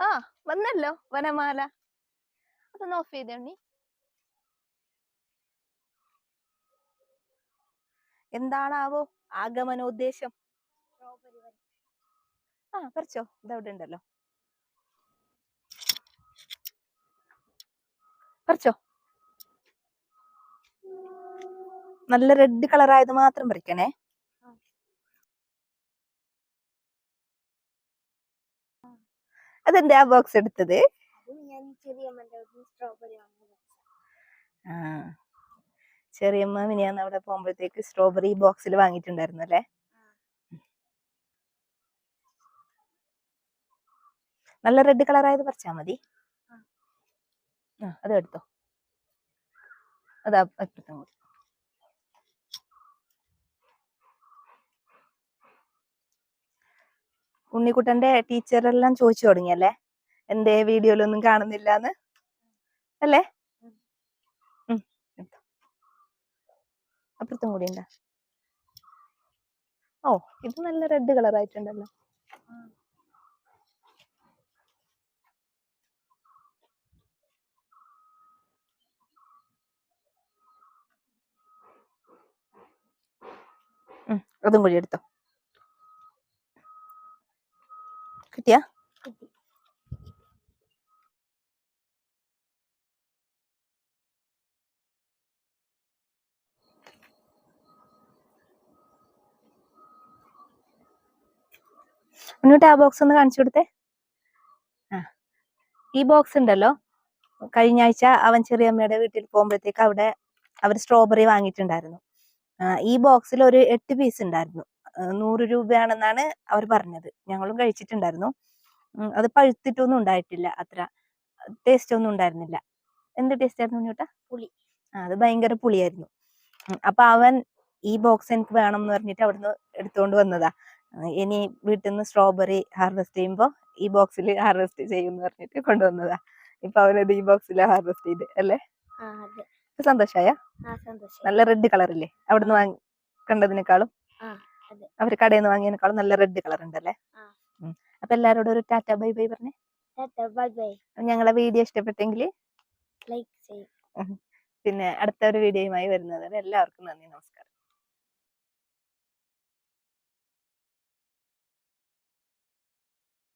ആ വന്നല്ലോ വനമാല. അതൊന്ന് ഓഫ് ചെയ്തേ ഉണ്ണി. എന്താണാവോ ആഗമനോദ്ദേശം? ആ പറിച്ചോ ഇതവിടെ ഉണ്ടല്ലോ. പറിച്ചോ. നല്ല റെഡ് കളറായത് മാത്രം പറിക്കണേ. അതെന്താ ആ ബോക്സ് എടുത്തത്? ആ. ചെറിയമ്മ മിനിയാന്ന് അവിടെ പോകുമ്പോഴത്തേക്ക് സ്ട്രോബെറി ബോക്സിൽ വാങ്ങിയിട്ടുണ്ടായിരുന്നു അല്ലേ? നല്ല റെഡ് കളർ ആയത് പറിച്ചാ മതി. ആ. അത് എടുത്തോ. അതാ അപ്പുറത്തും ഉണ്ണിക്കുട്ടന്റെ ടീച്ചറെല്ലാം ചോദിച്ചു തുടങ്ങിയല്ലേ എന്തേ വീഡിയോയിലൊന്നും കാണുന്നില്ല എന്ന് അല്ലേ അപ്പുറത്തും കൂടി ഓ ഇത് നല്ല റെഡ് കളർ ആയിട്ടുണ്ടല്ലോ അതും കൂടി എടുത്തോ. കിട്ടിയാ? കിട്ടി. എന്നിട്ട് ആ ബോക്സ് ഒന്ന് കാണിച്ചു കൊടുത്തേ. ആ. ഈ ബോക്സ് ഉണ്ടല്ലോ. കഴിഞ്ഞ ആഴ്ച അവൻ ചെറിയമ്മയുടെ വീട്ടിൽ പോകുമ്പോഴത്തേക്ക് അവിടെ അവർ സ്ട്രോബെറി വാങ്ങിയിട്ടുണ്ടായിരുന്നു. ഈ ബോക്സിൽ ഒരു എട്ട് പീസ് ഉണ്ടായിരുന്നു. നൂറ് രൂപയാണെന്നാണ് അവർ പറഞ്ഞത്. ഞങ്ങളും കഴിച്ചിട്ടുണ്ടായിരുന്നു. അത് പഴുത്തിട്ടൊന്നും ഉണ്ടായിട്ടില്ല അത്ര. ടേസ്റ്റ് ഒന്നും ഉണ്ടായിരുന്നില്ല. എന്ത് ടേസ്റ്റ് ആയിരുന്നു ചേട്ടാ പുളി. ആ അത് ഭയങ്കര പുളിയായിരുന്നു. അപ്പൊ അവൻ ഈ ബോക്സ് എനിക്ക് വേണം എന്ന് പറഞ്ഞിട്ട് അവിടുന്ന് എടുത്തുകൊണ്ട് വന്നതാ. ഇനി വീട്ടിൽ നിന്ന് സ്ട്രോബെറി ഹാർവെസ്റ്റ് ചെയ്യുമ്പോ ഈ ബോക്സിൽ ഹാർവെസ്റ്റ് ചെയ്യും എന്ന് പറഞ്ഞിട്ട് കൊണ്ടുവന്നതാ. ഇപ്പൊ അവനത് ഈ ബോക്സിൽ ഹാർവെസ്റ്റ് ചെയ്ത് അല്ലേ? സന്തോഷായ? നല്ല റെഡ് കളർ ഇല്ലേ? അവിടുന്ന് വാങ്ങി കണ്ടതിനേക്കാളും? അവർ കടയിൽ നിന്ന് വാങ്ങിയതിനേക്കാളും നല്ല റെഡ് കളർ ഉണ്ടല്ലേ. അപ്പൊ എല്ലാരോടും ഒരു ടാറ്റ ബൈ ബൈ പറഞ്ഞേ. ഞങ്ങളെ വീഡിയോ ഇഷ്ടപ്പെട്ടെങ്കിൽ ലൈക്ക് ചെയ്യും. പിന്നെ അടുത്ത ഒരു വീഡിയോയുമായി വരുന്നത് വരെ എല്ലാവർക്കും നന്ദി നമസ്കാരം.